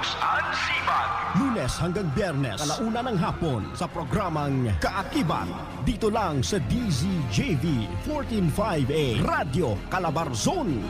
Ann Sibag. Lunes hanggang Biyernes, alauna ng hapon sa programang Kaakibat. Dito lang sa DZJV 1458 Radio Calabarzon.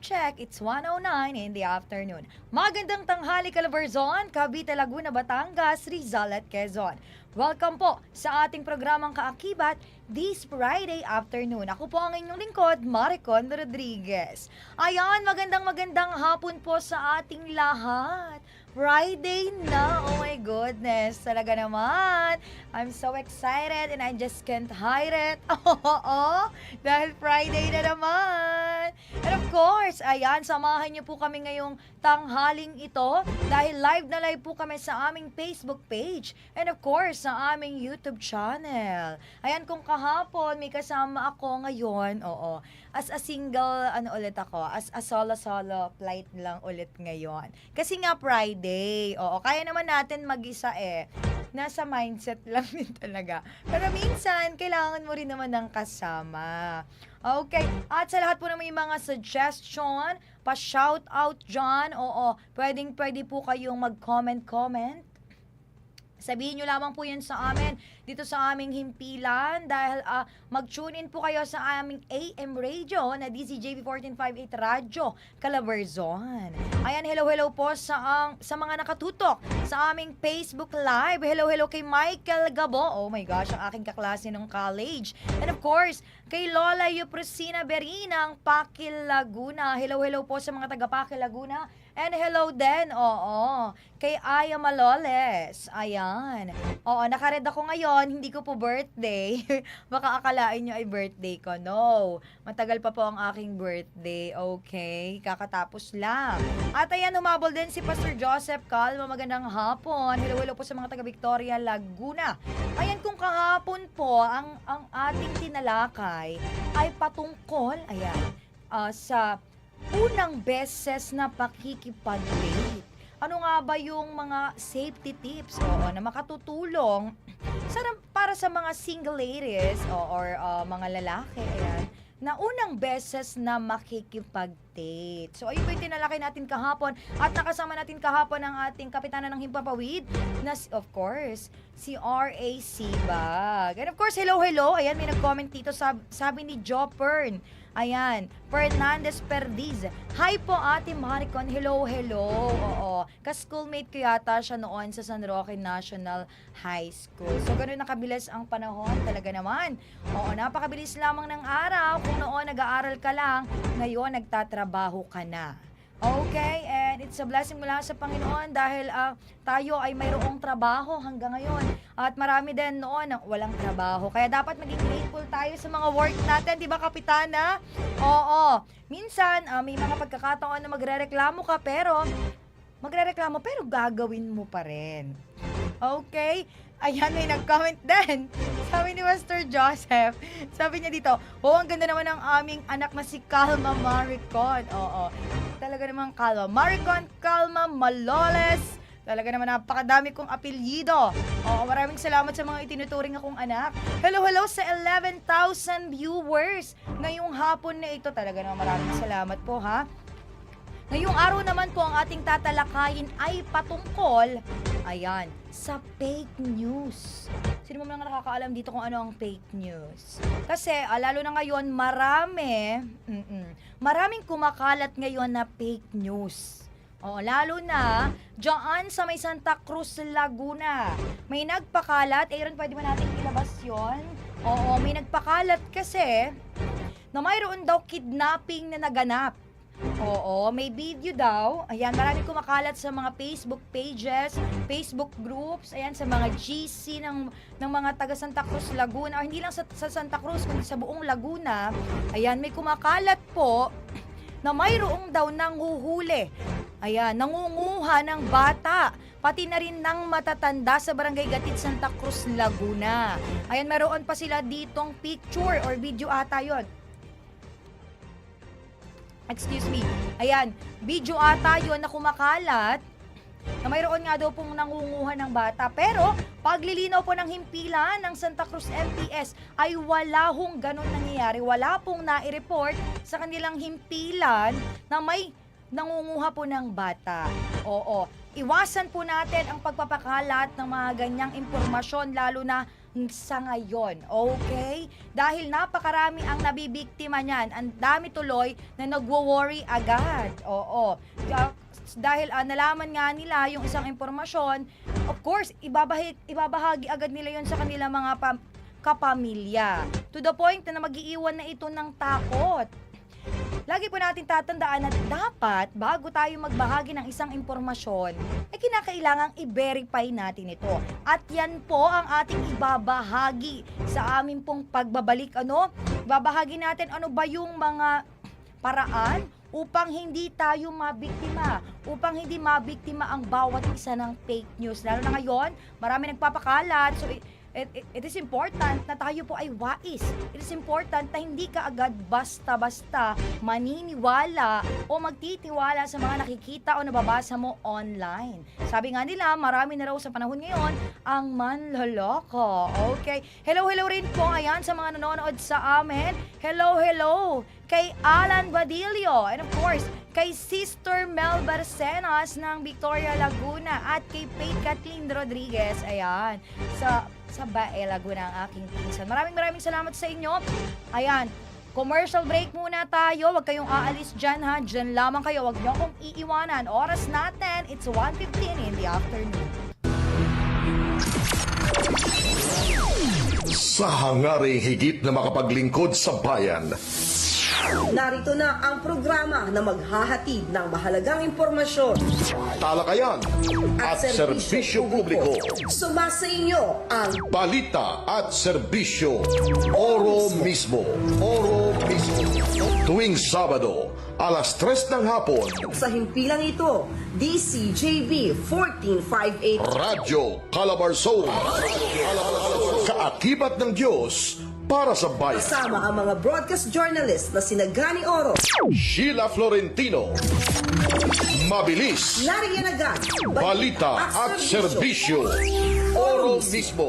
Check, it's 1.09 in the afternoon. Magandang tanghali Calabarzon, Cavite, Laguna, Batangas, Rizal at Quezon. Welcome po sa ating programang Kaakibat this Friday afternoon. Ako po ang inyong lingkod, Maricon Rodriguez. Ayan, magandang magandang hapon po sa ating lahat. Friday na. Oh my goodness. Talaga naman. I'm so excited and I just can't hide it. Oo. Dahil Friday na naman. And of course, ayan, samahan niyo po kami ngayong tanghaling ito dahil live na live po kami sa aming Facebook page and of course sa aming YouTube channel. Ayan, kung kahapon may kasama ako ngayon, oo, as a single, ano ulit ako, as a solo-solo flight lang ulit ngayon. Kasi nga Friday, oo, kaya naman natin mag-isa eh. Nasa mindset lang din talaga. Pero minsan, kailangan mo rin naman ng kasama. Okay. At sa lahat po ng may mga suggestion, pa-shout out dyan. Oo, pwedeng pwede po kayong mag-comment-comment. Sabihin nyo lamang po yan sa amin dito sa aming himpilan dahil ah, mag-tune in po kayo sa aming AM radio na DCJV 1458 Radyo Calabarzon. Ayan, hello hello po sa ang sa mga nakatutok sa aming Facebook Live. Hello hello kay Michael Gabo. Oh my gosh, ang aking kaklase nung college. And of course, kay Lola Yuprosina Berina ang Pakil Laguna. Hello hello po sa mga taga Pakil Laguna. And hello din, oo, kay Aya Maloles. Ayan. Oo, nakared ako ngayon, hindi ko po birthday. Baka akalain nyo ay birthday ko. No, matagal pa po ang aking birthday. Okay, kakatapos lang. At ayan, humabol din si Pastor Joseph Calma. Magandang hapon. Hello, hello po sa mga taga Victoria, Laguna. Ayan, kung kahapon po, ang, ang ating tinalakay ay patungkol, ayan, ah, sa unang beses na pakikipag-date. Ano nga ba yung mga safety tips oo, na makatutulong sa, para sa mga single ladies o, or ah, mga lalaki ayan, na unang beses na makikipag-date. So ayun po yung tinalakay natin kahapon at nakasama natin kahapon ang ating kapitana ng Himpapawid na si- of course si R.A. Sibag. And of course, hello, hello. Ayan, may nag-comment dito sab- sabi ni Jopern. Ayan, Fernandez Perdiz. Hi po, Ate Maricon. Hello, hello. Oo. Ka-schoolmate ko yata siya noon sa San Roque National High School. So, ganun nakabilis ang panahon. Talaga naman. Oo, napakabilis lamang ng araw. Kung noon nag-aaral ka lang, ngayon nagtatrabaho ka na. Okay, it's a blessing mula sa Panginoon dahil ah, tayo ay mayroong trabaho hanggang ngayon. At marami din noon ang walang trabaho. Kaya dapat maging grateful tayo sa mga work natin, di ba Kapitana? Oo. Minsan, ah, may mga pagkakataon na magrereklamo ka pero magrereklamo pero gagawin mo pa rin. Okay? Ayan, may nag-comment din. Sabi ni Master Joseph, sabi niya dito, oh, ang ganda naman ng aming anak na si Calma Maricon. Oo, talaga naman Calma. Maricon, Calma, Maloles. Talaga naman napakadami kong apelyido. Oo, maraming salamat sa mga itinuturing akong anak. Hello, hello sa 11,000 viewers ngayong hapon na ito. Talaga naman maraming salamat po ha. Ngayong araw naman po ang ating tatalakayin ay patungkol, ayan, sa fake news. Sino mo lang nakakaalam dito kung ano ang fake news? Kasi, ah, lalo na ngayon, marami, mm-mm, maraming kumakalat ngayon na fake news. Oo, lalo na dyan sa may Santa Cruz, Laguna. May nagpakalat, Aaron, pwede ba natin ilabas yon? Oo, may nagpakalat kasi na mayroon daw kidnapping na naganap. Oo, may video daw. Ayan, marami kumakalat sa mga Facebook pages, Facebook groups, ayan, sa mga GC ng, ng mga taga Santa Cruz, Laguna. O hindi lang sa, sa Santa Cruz, kundi sa buong Laguna. Ayan, may kumakalat po na mayroong daw nanghuhuli. Ayan, nangunguha ng bata. Pati na rin ng matatanda sa Barangay Gatid, Santa Cruz, Laguna. Ayan, meron pa sila ditong picture or video ata yon excuse me, ayan, video ata yun na kumakalat na mayroon nga daw pong nangunguha ng bata. Pero, paglilinaw po ng himpilan ng Santa Cruz MPS ay wala hong ganun nangyayari. Wala pong nai-report sa kanilang himpilan na may nangunguha po ng bata. Oo. Iwasan po natin ang pagpapakalat ng mga ganyang impormasyon lalo na sa ngayon, okay? Dahil napakarami ang nabibiktima niyan. Ang dami tuloy na nagwo-worry agad. Oo. Dahil ah, nalaman nga nila yung isang impormasyon, of course, ibabahagi, ibabahagi agad nila yon sa kanilang mga pam- kapamilya. To the point na magiiwan na ito ng takot. Lagi po natin tatandaan na dapat bago tayo magbahagi ng isang impormasyon, ay kinakailangang i-verify natin ito. At yan po ang ating ibabahagi sa amin pong pagbabalik. Ano? Ibabahagi natin ano ba yung mga paraan upang hindi tayo mabiktima, upang hindi mabiktima ang bawat isa ng fake news. Lalo na ngayon, marami nagpapakalat. So, it, it, it is important na tayo po ay wais. It is important na hindi ka agad basta-basta maniniwala o magtitiwala sa mga nakikita o nababasa mo online. Sabi nga nila, marami na raw sa panahon ngayon ang manloloko. Okay. Hello, hello rin po ayan sa mga nanonood sa amin. Hello, hello kay Alan Badillo. And of course, kay Sister Mel Barcenas ng Victoria Laguna at kay Faith Kathleen Rodriguez. Ayan, sa sa Bae Laguna ang aking pinsan. Maraming maraming salamat sa inyo. Ayan, commercial break muna tayo. Huwag kayong aalis dyan ha. Dyan lamang kayo. Huwag niyo akong iiwanan. Oras natin, it's 1.15 in the afternoon. Sa hangaring higit na makapaglingkod sa bayan, Narito na ang programa na maghahatid ng mahalagang impormasyon. Talakayan at serbisyo publiko, Sumasa inyo ang balita at serbisyo, oro mismo, oro mismo. Tuwing Sabado, alas 3 ng hapon, sa himpilang ito, DCJB 1458 Radyo Calabarzon. Kaakibat ng Diyos para sa bayan. kasama ang mga broadcast journalist na sina Gani Oro, Sheila Florentino. Mabilis. Nariyan agad, Balita at serbisyo. Oro mismo.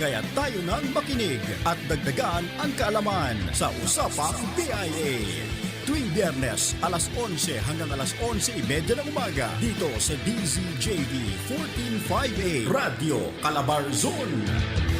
Kaya tayo nang makinig at dagdagan ang kaalaman sa Usapang PIA. Tuwing biyernes, alas 11 hanggang alas 11.30 ng umaga dito sa DZJV 1458 Radio Calabarzon.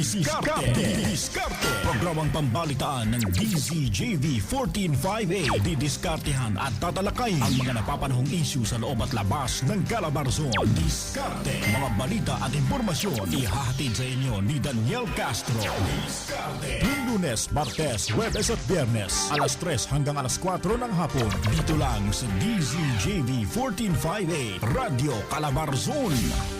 Diskarte. Diskarte. Programang pambalitaan ng DZJV 1458. Didiskartehan at tatalakay ang mga napapanahong issue sa loob at labas ng Calabarzon. Diskarte. Mga balita at impormasyon ihahatid sa inyo ni Daniel Castro. Diskarte. Lunes, martes, webes at biyernes. Alas 3 hanggang alas 4 ng hapon. Dito lang sa DZJV 1458. Radio Calabarzon.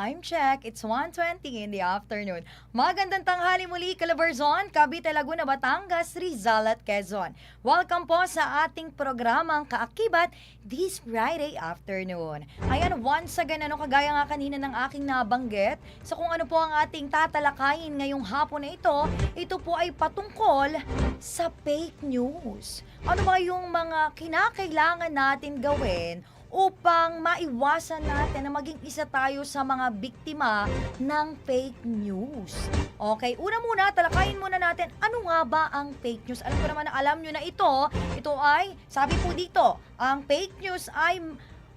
Time check, it's 1.20 in the afternoon. Magandang tanghali muli, Calabarzon, Cavite, Laguna, Batangas, Rizal at Quezon. Welcome po sa ating programang Kaakibat this Friday afternoon. Ayan, once again, ano kagaya nga kanina ng aking nabanggit, sa kung ano po ang ating tatalakayin ngayong hapon na ito, ito po ay patungkol sa fake news. Ano ba yung mga kinakailangan natin gawin upang maiwasan natin na maging isa tayo sa mga biktima ng fake news. Okay, una muna, talakayin muna natin, ano nga ba ang fake news? Alam ko naman na alam nyo na ito, ito ay, sabi po dito, ang fake news ay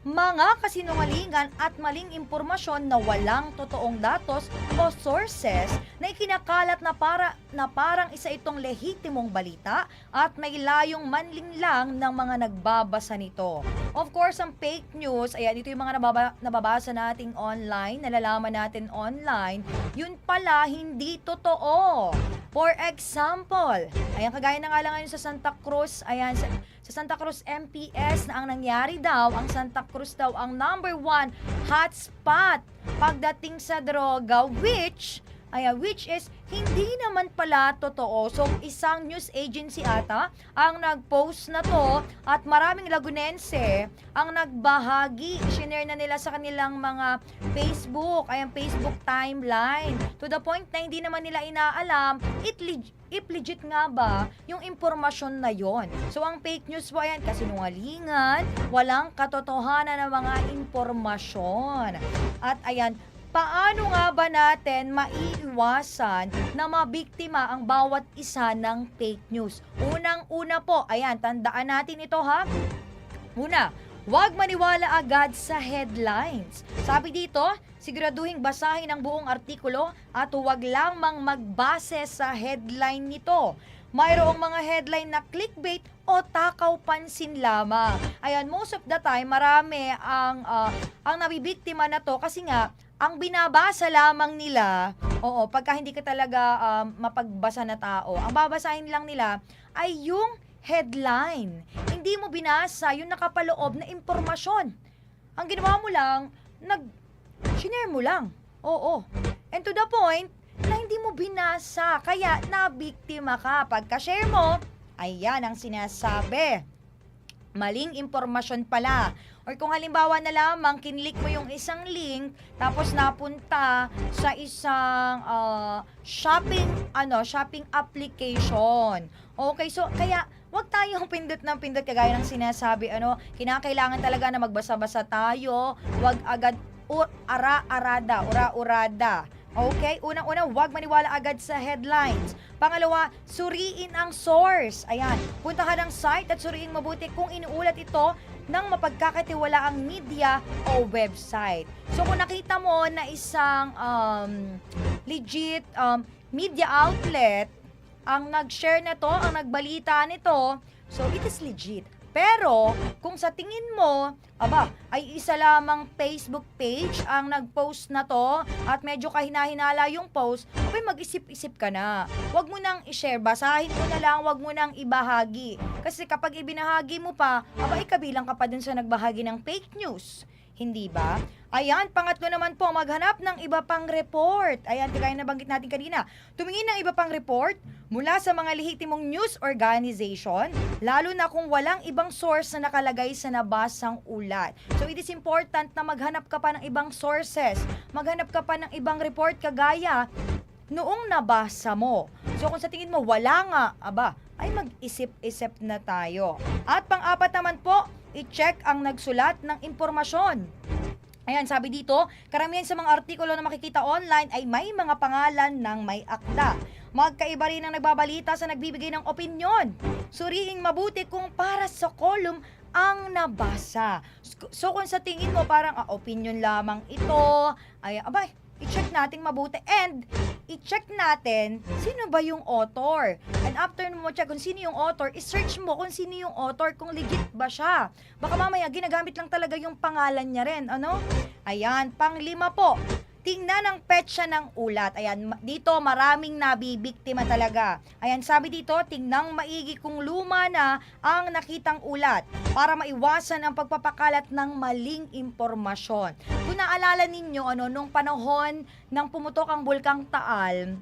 mga kasinungalingan at maling impormasyon na walang totoong datos o sources na ikinakalat na para na parang isa itong lehitimong balita at may layong manlinlang ng mga nagbabasa nito. Of course, ang fake news, ayan, ito yung mga nababa, nababasa nating online, nalalaman natin online, yun pala hindi totoo. For example, ayan, kagaya na nga lang ngayon sa Santa Cruz, ayan, sa, sa Santa Cruz MPS na ang nangyari daw, ang Santa Cruz daw ang number one hotspot pagdating sa droga, which Ayan, which is hindi naman pala totoo. So, isang news agency ata ang nag-post na to at maraming Lagunense ang nagbahagi. Shinare na nila sa kanilang mga Facebook, ayan, Facebook timeline. To the point na hindi naman nila inaalam, it if legit nga ba yung impormasyon na yon. So, ang fake news po ayan, kasinungalingan, walang katotohanan ng mga impormasyon. At ayan, paano nga ba natin maiiwasan na mabiktima ang bawat isa ng fake news? Unang-una po, ayan, tandaan natin ito ha. Una, huwag maniwala agad sa headlines. Sabi dito, siguraduhin basahin ang buong artikulo at huwag lamang magbase sa headline nito. Mayroong mga headline na clickbait o takaw pansin lamang. Ayan, most of the time, marami ang, ah, ang nabibiktima na to kasi nga, ang binabasa lamang nila, oo, pagka hindi ka talaga ah, mapagbasa na tao, ang babasahin lang nila ay yung headline. Hindi mo binasa yung nakapaloob na impormasyon. Ang ginawa mo lang, nag shinare mo lang. Oo. And to the point na hindi mo binasa, kaya nabiktima ka. Pagka-share mo, ayan ang sinasabi. Maling impormasyon pala. Or kung halimbawa na lamang, kinlik mo yung isang link, tapos napunta sa isang ah, shopping, ano, shopping application. Okay, so kaya wag tayong pindot ng pindot kagaya ng sinasabi, ano, kinakailangan talaga na magbasa-basa tayo, wag agad ara-arada, ura-urada. Okay? Unang-una, huwag maniwala agad sa headlines. Pangalawa, suriin ang source. Ayan, puntahan ang site at suriin mabuti kung inuulat ito ng mapagkakatiwalaang media o website. So kung nakita mo na isang um, legit um, media outlet ang nag-share na to, ang nagbalita nito, so it is legit. Pero, kung sa tingin mo, aba, ay isa lamang Facebook page ang nag-post na to at medyo kahinahinala yung post, abay mag-isip-isip ka na. Huwag mo nang i-share, basahin mo na lang, huwag mo nang ibahagi. Kasi kapag ibinahagi mo pa, aba, ikabilang ka pa dun sa nagbahagi ng fake news. Hindi ba? Ayan, pangatlo naman po, maghanap ng iba pang report. Ayan, kagaya na banggit natin kanina. Tumingin ng iba pang report mula sa mga lehitimong news organization, lalo na kung walang ibang source na nakalagay sa nabasang ulat. So it is important na maghanap ka pa ng ibang sources. Maghanap ka pa ng ibang report kagaya noong nabasa mo. So kung sa tingin mo wala nga, aba, ay mag-isip-isip na tayo. At pang-apat naman po, i-check ang nagsulat ng impormasyon. Ayan, sabi dito, karamihan sa mga artikulo na makikita online ay may mga pangalan ng may akda. Magkaiba rin ang nagbabalita sa nagbibigay ng opinyon. Suriing mabuti kung para sa column ang nabasa. So kung sa tingin mo parang ah, opinion lamang ito, ay abay, i-check natin mabuti and i-check natin sino ba yung author. And after mo check kung sino yung author, i-search mo kung sino yung author, kung legit ba siya. Baka mamaya ginagamit lang talaga yung pangalan niya rin, ano? Ayan, panglima po. Tingnan ang petsa ng ulat. Ayan, dito maraming nabibiktima talaga. Ayan, sabi dito, tingnan maigi kung luma na ang nakitang ulat para maiwasan ang pagpapakalat ng maling impormasyon. Kung naalala ninyo, ano, nung panahon ng pumutok ang Bulkang Taal,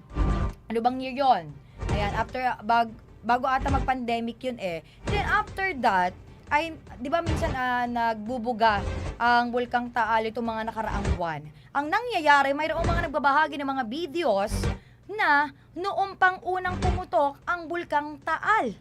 ano bang year yon? Ayan, after, bag, bago ata mag-pandemic yun eh. Then after that, ay, di ba minsan ah, nagbubuga ang Bulkang Taal itong mga nakaraang buwan. Ang nangyayari, mayroong mga nagbabahagi ng mga videos na noong pang unang pumutok ang Bulkang Taal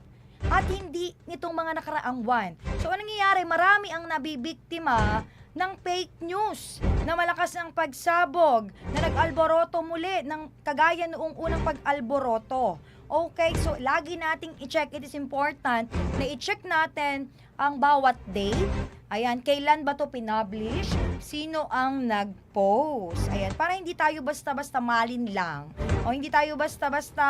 at hindi nitong mga nakaraang buwan. So, anong nangyayari? Marami ang nabibiktima ng fake news na malakas ang pagsabog na nag-alboroto muli ng kagaya noong unang pag-alboroto. Okay, so lagi nating i-check. It is important na i-check natin ang bawat date. Ayan, kailan ba to pinublish? Sino ang nag-post? Ayan, para hindi tayo basta-basta malin lang. O hindi tayo basta-basta,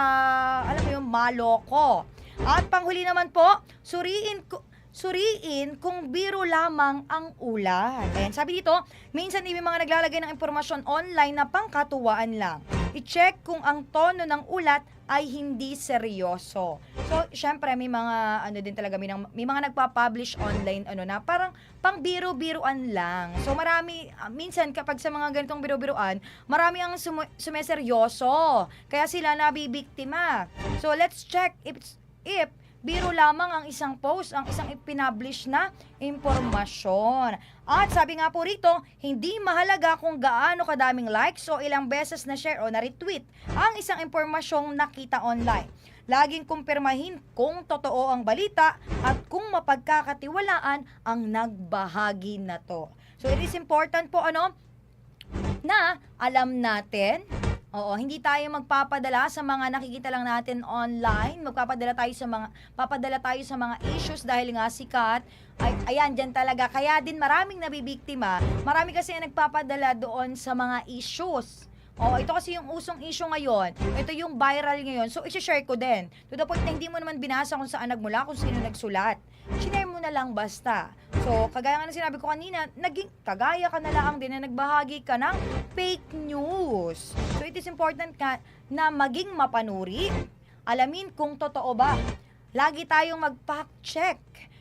alam mo yung maloko. At panghuli naman po, suriin ko, suriin kung biro lamang ang ulat. Ayan, sabi dito, minsan may mga naglalagay ng impormasyon online na pangkatuwaan lang. I-check kung ang tono ng ulat ay hindi seryoso. So, syempre may mga ano din talaga may, may mga nagpa-publish online ano na parang pang biro-biruan lang. So marami ah, minsan kapag sa mga ganitong biro-biruan, marami ang sumu- sumeseryoso. Kaya sila nabibiktima. So let's check if if biro lamang ang isang post, ang isang ipinablish na impormasyon. At sabi nga po rito, hindi mahalaga kung gaano kadaming likes o ilang beses na share o na retweet ang isang impormasyong nakita online. Laging kumpirmahin kung totoo ang balita at kung mapagkakatiwalaan ang nagbahagi na to. So it is important po ano na alam natin Oo, hindi tayo magpapadala sa mga nakikita lang natin online. Magpapadala tayo sa mga papadala tayo sa mga issues dahil nga sikat. Ay, ayan, diyan talaga. Kaya din maraming nabibiktima. Marami kasi ang nagpapadala doon sa mga issues. Oo, ito kasi yung usong issue ngayon. Ito yung viral ngayon. So, isi-share ko din. To the point na hindi mo naman binasa kung saan nagmula, kung sino nagsulat. Sinare na lang basta. So, kagaya nga ng sinabi ko kanina, naging kagaya ka na lang din na nagbahagi ka ng fake news. So, it is important ka na maging mapanuri, alamin kung totoo ba. Lagi tayong mag-fact check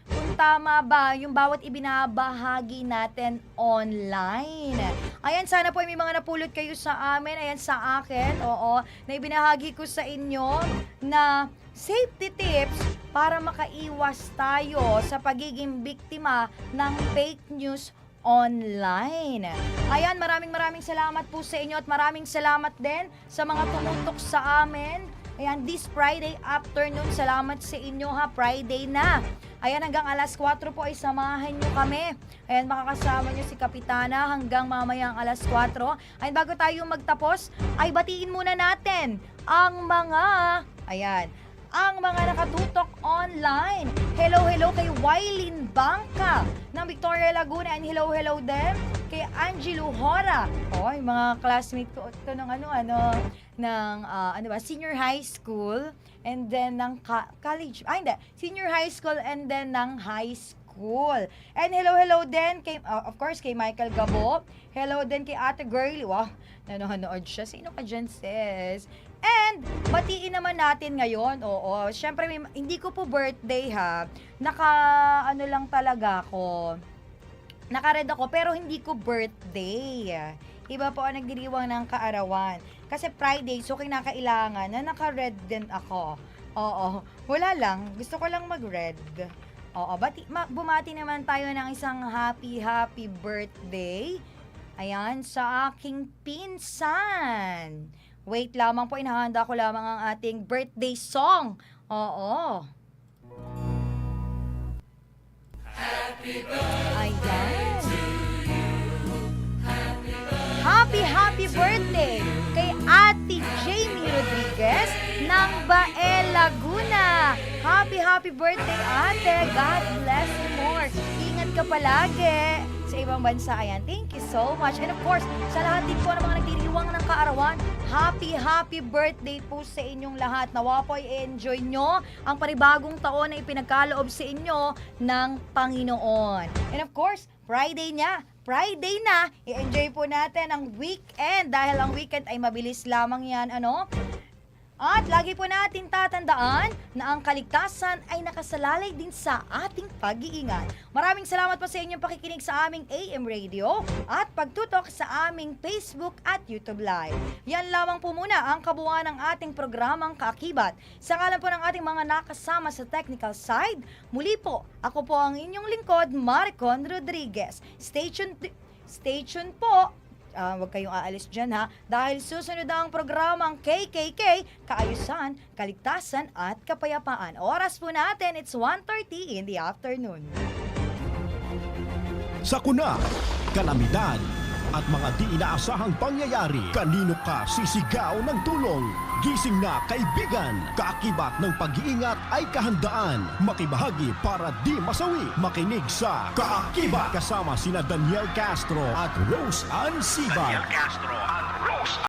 kung tama ba yung bawat ibinabahagi natin online. Ayan, sana po ay may mga napulot kayo sa amin. Ayan, sa akin, oo, na ibinahagi ko sa inyo na safety tips para makaiwas tayo sa pagiging biktima ng fake news online. Ayan, maraming maraming salamat po sa inyo at maraming salamat din sa mga tumutok sa amin. Ayan, this Friday afternoon, salamat sa inyo ha, Friday na. Ayan, hanggang alas 4 po ay samahan nyo kami. Ayan, makakasama nyo si Kapitana hanggang mamayang alas 4. Ayan, bago tayo magtapos, ay batiin muna natin ang mga, ayan, ang mga nakatutok online. Hello, hello kay Wylin Bangka ng Victoria Laguna and hello, hello din kay Angelo Hora. Oh, yung mga classmate ko ito ng ano, ano, ng, ah, ano ba, senior high school and then ng college. Ah, hindi. Senior high school and then ng high school. And hello, hello din kay, ah, of course, kay Michael Gabo. Hello din kay Ate Girlie. Wow, nanonood siya. Sino ka dyan, sis? And, batiin naman natin ngayon, oo. Siyempre, may, hindi ko po birthday ha. Naka, ano lang talaga ako. Naka-red ako, pero hindi ko birthday. Iba po ang nagdiriwang ng kaarawan. Kasi Friday, so kinakailangan na naka-red din ako. Oo. Wala lang. Gusto ko lang mag-red. Oo. Bati, ma, bumati naman tayo ng isang happy, happy birthday. Ayan, sa aking pinsan. Wait lamang po, inahanda ko lamang ang ating birthday song. Oo. Ayan. Happy, happy birthday kay Ate Jamie Rodriguez ng Bae, Laguna. Happy, happy birthday, ate. God bless you more. Ingat ka palagi sa ibang bansa. Ayan, thank you so much. And of course, sa lahat din po ng mga nagdiriwang ng kaarawan, happy, happy birthday po sa inyong lahat. Nawa po ay enjoy nyo ang panibagong taon na ipinagkaloob sa inyo ng Panginoon. And of course, Friday niya, Friday na, i-enjoy po natin ang weekend dahil ang weekend ay mabilis lamang yan, ano? At lagi po natin tatandaan na ang kaligtasan ay nakasalalay din sa ating pag-iingat. Maraming salamat po sa inyong pakikinig sa aming AM radio at pagtutok sa aming Facebook at YouTube Live. Yan lamang po muna ang kabuuan ng ating programang Kaakibat. Sa ngalan po ng ating mga nakasama sa technical side, muli po, ako po ang inyong lingkod, Maricon Rodriguez. Stay tuned, stay tuned po Ah, huwag kayong aalis dyan ha. Dahil susunod ang programang KKK, Kaayusan, Kaligtasan at Kapayapaan. Oras po natin, it's 1.30 in the afternoon. Sakuna, kalamidad, at mga di inaasahang pangyayari. Kanino ka sisigaw ng tulong? Gising na kaibigan, kaakibat ng pag-iingat ay kahandaan. Makibahagi para di masawi. Makinig sa Kaakibat kasama sina Daniel Castro at Rose Ann Sibat. Daniel Castro at